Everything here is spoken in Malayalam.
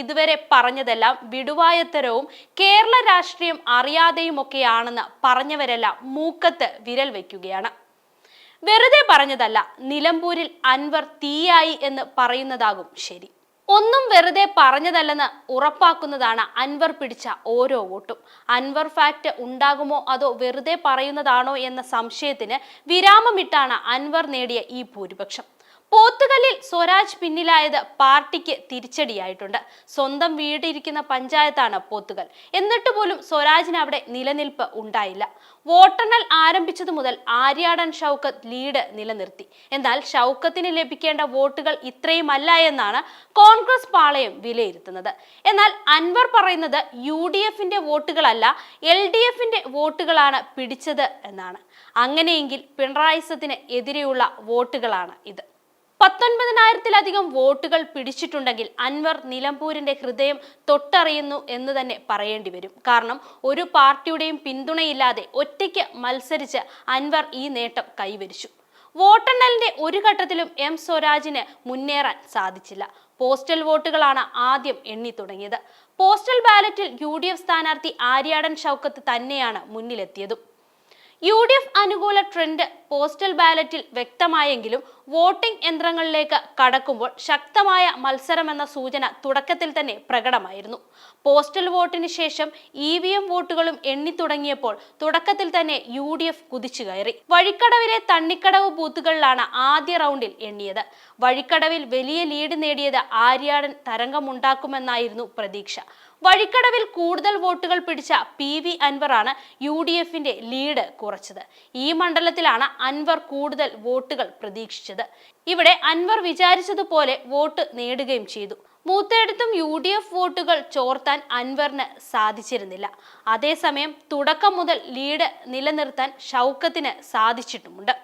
ഇതുവരെ പറഞ്ഞതെല്ലാം വിടുവായത്തരവും കേരള രാഷ്ട്രീയം അറിയാതെയുമൊക്കെയാണെന്ന് പറഞ്ഞവരെല്ലാം മൂക്കത്ത് വിരൽ വയ്ക്കുകയാണ്. വെറുതെ പറഞ്ഞതല്ല നിലമ്പൂരിൽ അൻവർ തീയായി എന്ന് പറയുന്നതാകും ശരി. ഒന്നും വെറുതെ പറഞ്ഞതല്ലെന്ന് ഉറപ്പാക്കുന്നതാണ് അൻവർ പിടിച്ച ഓരോ വോട്ടും. അൻവർ ഫാക്ട് ഉണ്ടാകുമോ അതോ വെറുതെ പറയുന്നതാണോ എന്ന സംശയത്തിന് വിരാമമിട്ടാണ് അൻവർ നേടിയ ഈ ഭൂരിപക്ഷം. പോത്തുകല്ലിൽ സ്വരാജ് പിന്നിലായത് പാർട്ടിക്ക് തിരിച്ചടിയായിട്ടുണ്ട്. സ്വന്തം വീടിരിക്കുന്ന പഞ്ചായത്താണ് പോത്തുകൽ. എന്നിട്ട് പോലും സ്വരാജിന് അവിടെ നിലനിൽപ്പ് ഉണ്ടായില്ല. വോട്ടെണ്ണൽ ആരംഭിച്ചതു മുതൽ ആര്യാടൻ ഷൗക്കത്ത് ലീഡ് നിലനിർത്തി. എന്നാൽ ഷൗക്കത്തിന് ലഭിക്കേണ്ട വോട്ടുകൾ ഇത്രയുമല്ല എന്നാണ് കോൺഗ്രസ് പാളയം വിലയിരുത്തുന്നത്. എന്നാൽ അൻവർ പറയുന്നത് യു ഡി എഫിന്റെ വോട്ടുകളല്ല എൽ ഡി എഫിന്റെ വോട്ടുകളാണ് പിടിച്ചത് എന്നാണ്. അങ്ങനെയെങ്കിൽ പിണറായിസത്തിന് എതിരെയുള്ള വോട്ടുകളാണ് ഇത്. പത്തൊൻപതിനായിരത്തിലധികം വോട്ടുകൾ പിടിച്ചിട്ടുണ്ടെങ്കിൽ അൻവർ നിലമ്പൂരിന്റെ ഹൃദയം തൊട്ടറിയുന്നു എന്ന് തന്നെ പറയേണ്ടി വരും. കാരണം ഒരു പാർട്ടിയുടെയും പിന്തുണയില്ലാതെ ഒറ്റയ്ക്ക് മത്സരിച്ച് അൻവർ ഈ നേട്ടം കൈവരിച്ചു. വോട്ടെണ്ണലിന്റെ ഒരു ഘട്ടത്തിലും എം സ്വരാജിന് മുന്നേറാൻ സാധിച്ചില്ല. പോസ്റ്റൽ വോട്ടുകളാണ് ആദ്യം എണ്ണി തുടങ്ങിയത്. പോസ്റ്റൽ ബാലറ്റിൽ യു ഡി എഫ് സ്ഥാനാർത്ഥി ആര്യാടൻ ഷൗക്കത്ത് തന്നെയാണ് മുന്നിലെത്തിയതും. യു ഡി എഫ് അനുകൂല ട്രെൻഡ് പോസ്റ്റൽ ബാലറ്റിൽ വ്യക്തമായെങ്കിലും വോട്ടിംഗ് യന്ത്രങ്ങളിലേക്ക് കടക്കുമ്പോൾ ശക്തമായ മത്സരമെന്ന സൂചന തുടക്കത്തിൽ തന്നെ പ്രകടമായിരുന്നു. പോസ്റ്റൽ വോട്ടിന് ശേഷം ഇ വി എം വോട്ടുകളും എണ്ണിത്തുടങ്ങിയപ്പോൾ തുടക്കത്തിൽ തന്നെ യു ഡി എഫ് കുതിച്ചു കയറി. വഴിക്കടവിലെ തണ്ണിക്കടവ് ബൂത്തുകളിലാണ് ആദ്യ റൗണ്ടിൽ എണ്ണിയത്. വഴിക്കടവിൽ വലിയ ലീഡ് നേടിയത് ആര്യാടൻ തരംഗമുണ്ടാക്കുമെന്നായിരുന്നു പ്രതീക്ഷ. വഴിക്കടവിൽ കൂടുതൽ വോട്ടുകൾ പിടിച്ച പി വി ആണ് യു ഡി എഫിന്റെ ലീഡ് കുറച്ചത്. ഈ മണ്ഡലത്തിലാണ് അൻവർ കൂടുതൽ വോട്ടുകൾ പ്രതീക്ഷിച്ചത്. ഇവിടെ അൻവർ വിചാരിച്ചതുപോലെ വോട്ട് നേടുകയും ചെയ്തു. മൂത്തയിടത്തും യു ഡി എഫ് വോട്ടുകൾ ചോർത്താൻ അൻവറിന് സാധിച്ചിരുന്നില്ല. അതേസമയം തുടക്കം മുതൽ ലീഡ് നിലനിർത്താൻ ഷൗക്കത്തിന് സാധിച്ചിട്ടുമുണ്ട്.